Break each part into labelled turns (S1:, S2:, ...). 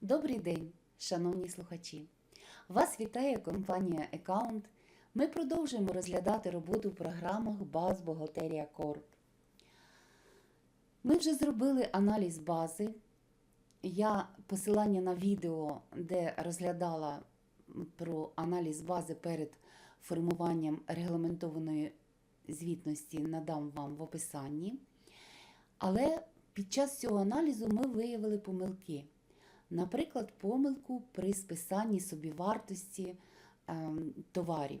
S1: Добрий день, шановні слухачі! Вас вітає компанія Account. Ми продовжуємо розглядати роботу в програмах Баз Бухгалтерія Корп. Ми вже зробили аналіз бази. Я посилання на відео, де розглядала про аналіз бази перед формуванням регламентованої звітності, надам вам в описанні. Але під час цього аналізу ми виявили помилки. Наприклад, помилку при списанні собівартості ем, товарів,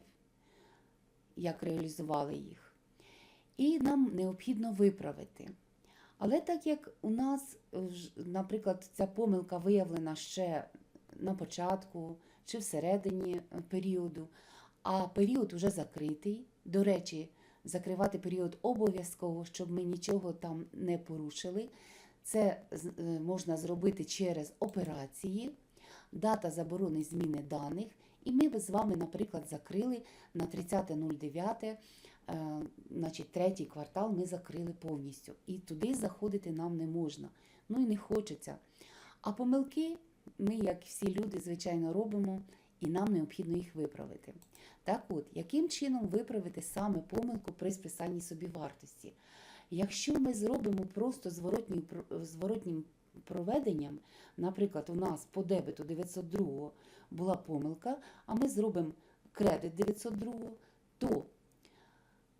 S1: як реалізували їх. І нам необхідно виправити. Але так як у нас, наприклад, ця помилка виявлена ще на початку чи всередині періоду, а період вже закритий, до речі, закривати період обов'язково, щоб ми нічого там не порушили. Це е, можна зробити через операції, дата заборони зміни даних. І ми з вами, наприклад, закрили на 30.09, е, значить, третій квартал ми закрили повністю. І туди заходити нам не можна. Ну і не хочеться. А помилки ми, як всі люди, звичайно, робимо, і нам необхідно їх виправити. Так от, яким чином виправити саме помилку при списанні собівартості? Якщо ми зробимо просто зворотнім, зворотнім проведенням, наприклад, у нас по дебету 902 була помилка, а ми зробимо кредит 902, то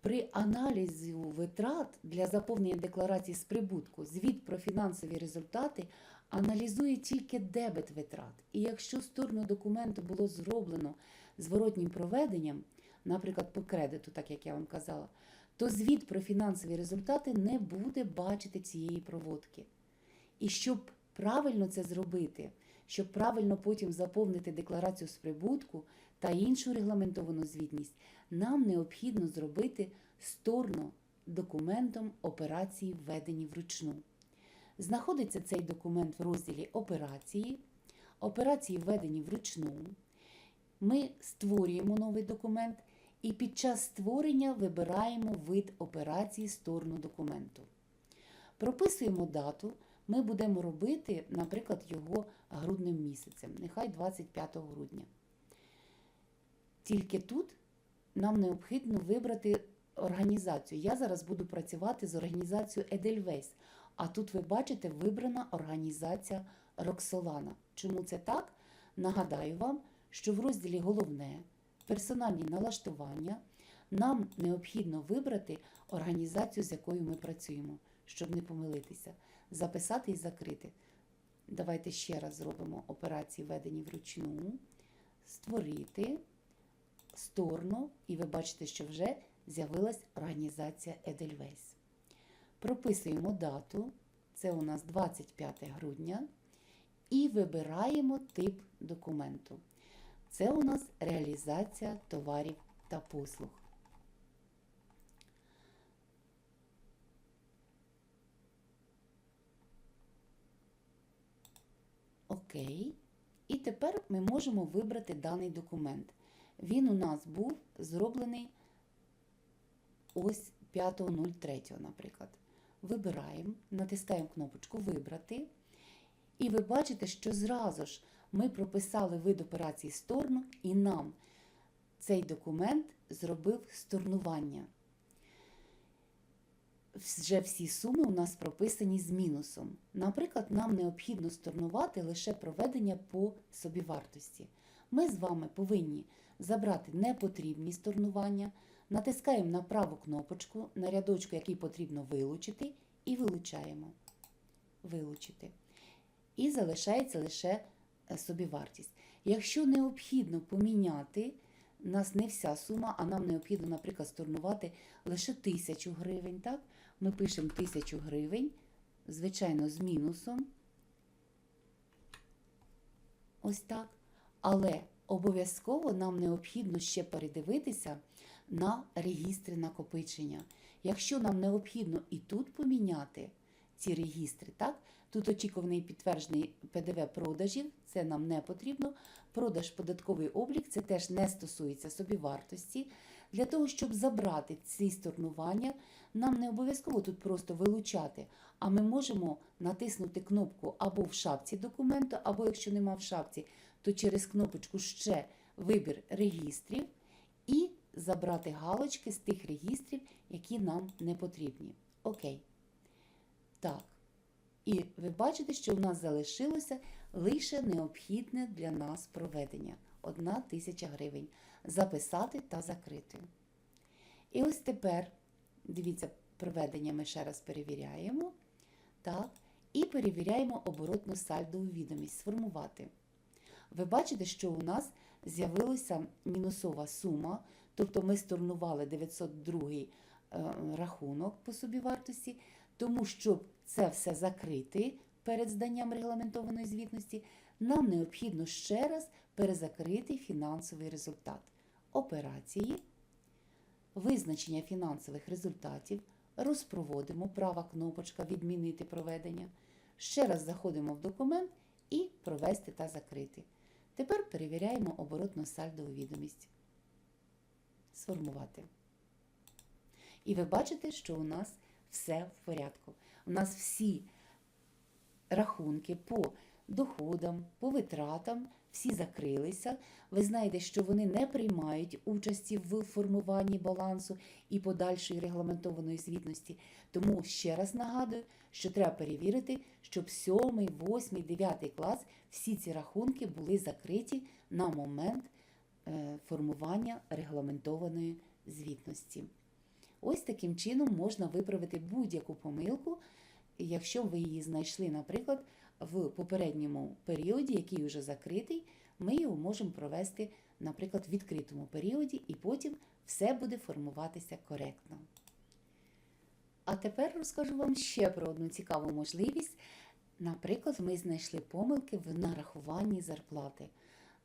S1: при аналізі витрат для заповнення декларації з прибутку звіт про фінансові результати аналізує тільки дебет витрат. І якщо сторону документу було зроблено зворотнім проведенням, наприклад, по кредиту, так як я вам казала, то звіт про фінансові результати не буде бачити цієї проводки. І щоб правильно це зробити, щоб правильно потім заповнити декларацію з прибутку та іншу регламентовану звітність, нам необхідно зробити сторно документом операції, введені вручну. Знаходиться цей документ в розділі Операції, операції введені вручну. Ми створюємо новий документ і під час створення вибираємо вид операції сторону документу. Прописуємо дату. Ми будемо робити, наприклад, його грудним місяцем, нехай 25 грудня. Тільки тут нам необхідно вибрати організацію. Я зараз буду працювати з організацією Edelweiss, а тут ви бачите вибрана організація Роксолана. Чому це так? Нагадаю вам, що в розділі Головне персональні налаштування нам необхідно вибрати організацію, з якою ми працюємо, щоб не помилитися, записати і закрити. Давайте ще раз зробимо операції, введені вручну, створити сторону, і ви бачите, що вже з'явилась організація Edelweiss. Прописуємо дату, це у нас 25 грудня, і вибираємо тип документу. Це у нас реалізація товарів та послуг. Окей. І тепер ми можемо вибрати даний документ. Він у нас був зроблений ось 5.03, наприклад. Вибираємо, натискаємо кнопочку Вибрати. І ви бачите, що зразу ж ми прописали вид операції сторону, і нам цей документ зробив сторнування. Вже всі суми у нас прописані з мінусом. Наприклад, нам необхідно сторнувати лише проведення по собівартості. Ми з вами повинні забрати непотрібні сторнування, натискаємо на праву кнопочку на рядочку, який потрібно вилучити, і вилучаємо. Вилучити. І залишається лише собівартість. Якщо необхідно поміняти, у нас не вся сума, а нам необхідно, наприклад, сторнувати лише 1000 гривень. Так? Ми пишемо 1000 гривень, звичайно, з мінусом. Ось так. Але обов'язково нам необхідно ще передивитися на регістри накопичення. Якщо нам необхідно і тут поміняти ці регістри, так? Тут очікуваний підтверджений ПДВ продажів, це нам не потрібно. Продаж податковий облік, це теж не стосується собівартості. Для того, щоб забрати ці сторнування, нам не обов'язково тут просто вилучати, а ми можемо натиснути кнопку або в шапці документу, або якщо нема в шапці, то через кнопочку ще вибір регістрів і забрати галочки з тих регістрів, які нам не потрібні. Окей. Так. І ви бачите, що в нас залишилося лише необхідне для нас проведення 1 тисяча гривень. Записати та закрити. І ось тепер, дивіться, проведення ми ще раз перевіряємо. Так, і перевіряємо оборотну сальдову відомість. Сформувати. Ви бачите, що у нас з'явилася мінусова сума, тобто ми сторнували 902 е, рахунок по собівартості, тому щоб це все закрити перед зданням регламентованої звітності, нам необхідно ще раз перезакрити фінансовий результат. Операції, визначення фінансових результатів, розпроводимо права кнопочка Відмінити проведення. Ще раз заходимо в документ і провести та закрити. Тепер перевіряємо оборотну сальдову відомість. Сформувати. І ви бачите, що у нас все в порядку. У нас всі рахунки по доходам, по витратам, всі закрилися. Ви знаєте, що вони не приймають участі в формуванні балансу і подальшої регламентованої звітності. Тому ще раз нагадую, що треба перевірити, щоб 7, 8, 9 клас всі ці рахунки були закриті на момент е, формування регламентованої звітності. Ось таким чином можна виправити будь-яку помилку, якщо ви її знайшли, наприклад, в попередньому періоді, який вже закритий, ми його можемо провести, наприклад, в відкритому періоді, і потім все буде формуватися коректно. А тепер розкажу вам ще про одну цікаву можливість. Наприклад, ми знайшли помилки в нарахуванні зарплати.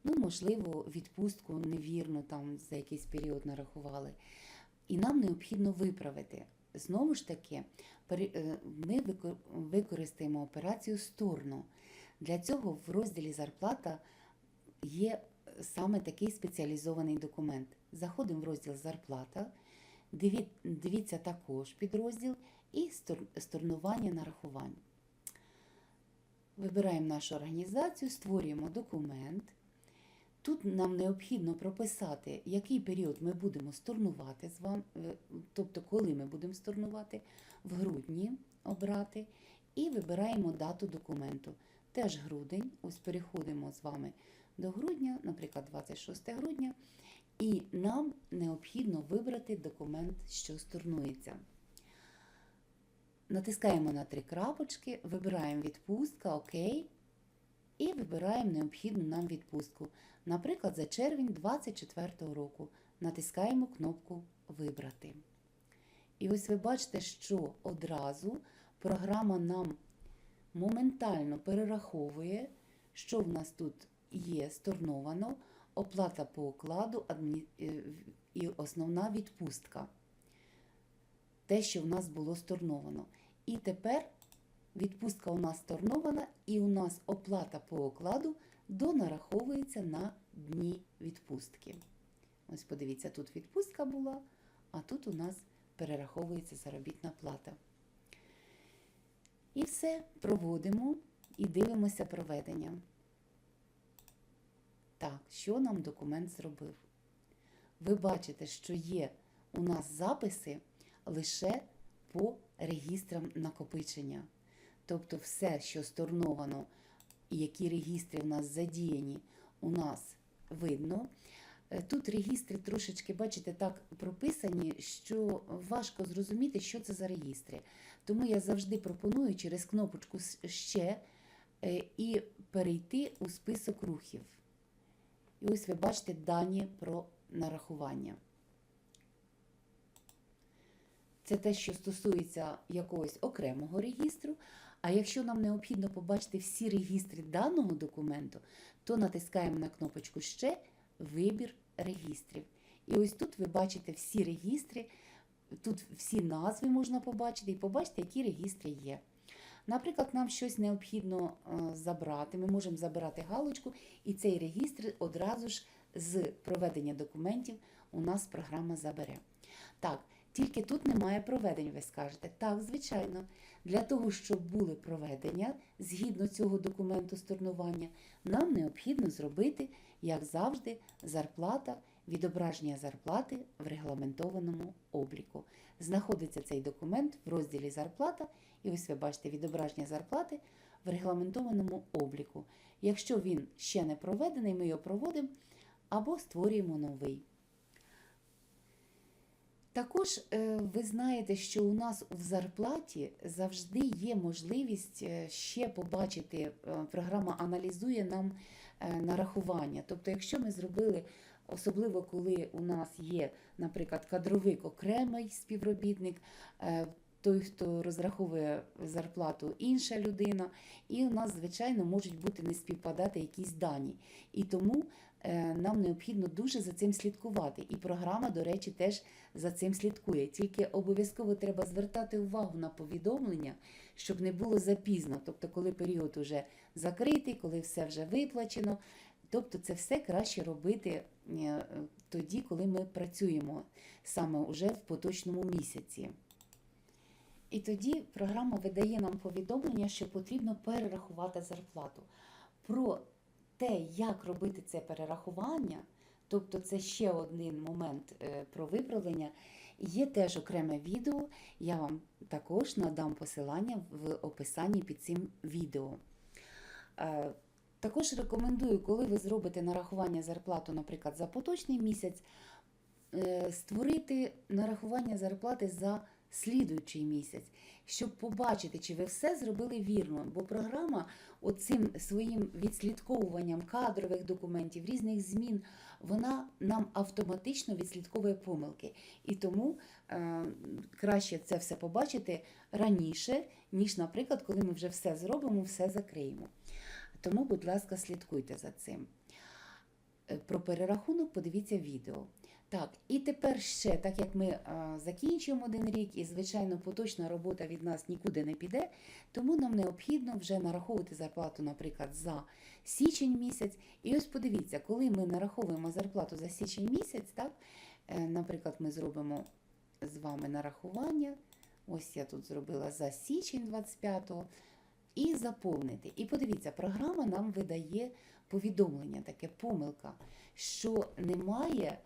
S1: Ну, можливо, відпустку невірно там за якийсь період нарахували. І нам необхідно виправити. Знову ж таки, е, ми використаємо операцію стурно. Для цього в розділі зарплата є саме такий спеціалізований документ. Заходимо в розділ зарплата, дивіться також підрозділ і стор- сторнування нарахувань. Вибираємо нашу організацію, створюємо документ. Тут нам необхідно прописати, який період ми будемо сторнувати з вами, е, тобто коли ми будемо сторнувати, в грудні обрати, і вибираємо дату документу. Теж грудень, ось переходимо з вами до грудня, наприклад, 26 грудня, і нам необхідно вибрати документ, що сторнується. Натискаємо на три крапочки, вибираємо відпустка, ОК, і вибираємо необхідну нам відпустку. Наприклад, за червень 2024 року натискаємо кнопку Вибрати. І ось ви бачите, що одразу програма нам моментально перераховує, що в нас тут є сторновано, оплата по окладу е, і основна відпустка. Те, що в нас було сторновано. І тепер відпустка у нас сторнована, і у нас оплата по окладу донараховується на дні відпустки. Ось подивіться, тут відпустка була, а тут у нас перераховується заробітна плата. І все, проводимо і дивимося проведення. Так, що нам документ зробив? Ви бачите, що є у нас записи лише по регістрам накопичення. Тобто все, що сторновано і які регістри в нас задіяні, у нас видно. Е, Тут регістри трошечки, бачите, так прописані, що важко зрозуміти, що це за регістри. Тому я завжди пропоную через кнопочку ще е, і перейти у список рухів. І ось ви бачите дані про нарахування. Це те, що стосується якогось окремого регістру. А якщо нам необхідно побачити всі регістри даного документу, то натискаємо на кнопочку Ще Вибір регістрів. І ось тут ви бачите всі регістри, тут всі назви можна побачити і побачити, які регістри є. Наприклад, нам щось необхідно е, забрати. Ми можемо забирати галочку, і цей регістр одразу ж з проведення документів у нас програма забере. Так, тільки тут немає проведень, ви скажете. Так, звичайно, для того, щоб були проведення згідно цього документу stornування, нам необхідно зробити, як завжди, зарплата, відображення зарплати в регламентованому обліку. Знаходиться цей документ в розділі Зарплата, і ось ви бачите відображення зарплати в регламентованому обліку. Якщо він ще не проведений, ми його проводимо або створюємо новий. Також е, ви знаєте, що у нас в зарплаті завжди є можливість е, ще побачити, е, програма аналізує нам нарахування. Тобто, якщо ми зробили, особливо коли у нас є, наприклад, кадровик окремий співробітник, той, хто розраховує зарплату, інша людина, і у нас, звичайно, можуть бути не співпадати якісь дані. І тому нам необхідно дуже за цим слідкувати. І програма, до речі, теж за цим слідкує. Тільки обов'язково треба звертати увагу на повідомлення, щоб не було запізно. Тобто, коли період уже закритий, коли все вже виплачено. Тобто, це все краще робити е, тоді, коли ми працюємо саме уже в поточному місяці. І тоді програма видає нам повідомлення, що потрібно перерахувати зарплату. Про те, як робити це перерахування, тобто це ще один момент е, про виправлення, є теж окреме відео. Я вам також надам посилання в описанні під цим відео. Е, Також рекомендую, коли ви зробите нарахування зарплату, наприклад, за поточний місяць, е, створити нарахування зарплати за слідуючий місяць, щоб побачити, чи ви все зробили вірно. Бо програма оцим своїм відслідковуванням кадрових документів, різних змін, вона нам автоматично відслідковує помилки. І тому е, краще це все побачити раніше, ніж, наприклад, коли ми вже все зробимо, все закриємо. Тому, будь ласка, слідкуйте за цим. Е, Про перерахунок подивіться відео. Так, і тепер ще, так як ми а, закінчуємо один рік, і, звичайно, поточна робота від нас нікуди не піде, тому нам необхідно вже нараховувати зарплату, наприклад, за січень місяць. І ось подивіться, коли ми нараховуємо зарплату за січень місяць, так, е, наприклад, ми зробимо з вами нарахування. Ось я тут зробила за січень 25-го. І заповнити. І подивіться, програма нам видає повідомлення, таке помилка, що немає,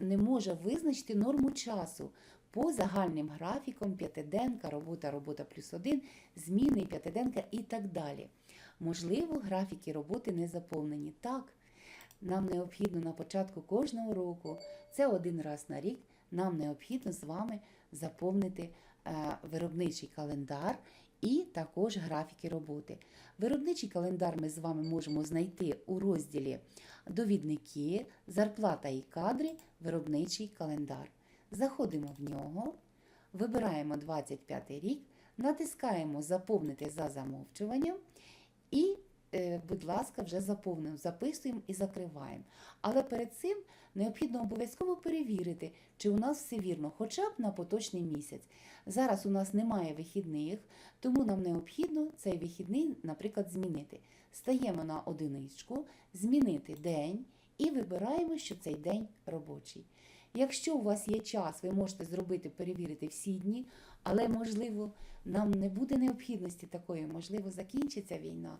S1: не може визначити норму часу по загальним графікам, п'ятиденка, робота, робота плюс один, зміни, п'ятиденка і так далі. Можливо, графіки роботи не заповнені. Так, нам необхідно на початку кожного року, це один раз на рік, нам необхідно з вами заповнити е, виробничий календар і також графіки роботи. Виробничий календар ми з вами можемо знайти у розділі Довідники, зарплата і кадри, виробничий календар. Заходимо в нього, вибираємо 25 рік, натискаємо Заповнити за замовчуванням і, будь ласка, вже заповнимо, записуємо і закриваємо. Але перед цим необхідно обов'язково перевірити, чи у нас все вірно, хоча б на поточний місяць. Зараз у нас немає вихідних, тому нам необхідно цей вихідний, наприклад, змінити. Стаємо на одиничку, змінити день і вибираємо, що цей день робочий. Якщо у вас є час, ви можете зробити, перевірити всі дні, але, можливо, нам не буде необхідності такої, можливо, закінчиться війна.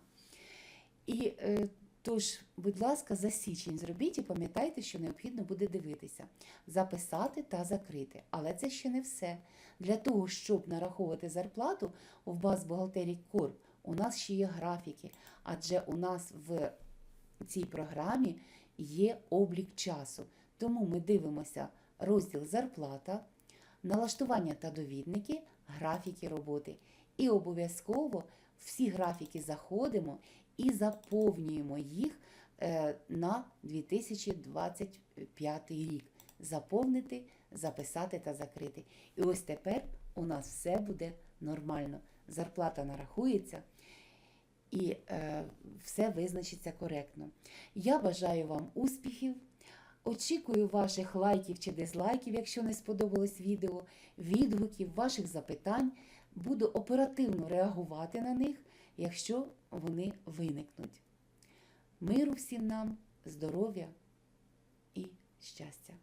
S1: І е, тож, будь ласка, за січень зробіть і пам'ятайте, що необхідно буде дивитися, записати та закрити. Але це ще не все. Для того, щоб нараховувати зарплату в баз бухгалтерії Корп, у нас ще є графіки, адже у нас в цій програмі є облік часу. Тому ми дивимося розділ зарплата, налаштування та довідники, графіки роботи. І обов'язково всі графіки заходимо і заповнюємо їх е, на 2025 рік. Заповнити, записати та закрити. І ось тепер у нас все буде нормально. Зарплата нарахується і е, все визначиться коректно. Я бажаю вам успіхів. Очікую ваших лайків чи дизлайків, якщо не сподобалось відео, відгуків, ваших запитань. буду оперативно реагувати на них, якщо вони виникнуть. Миру всім нам, здоров'я і щастя!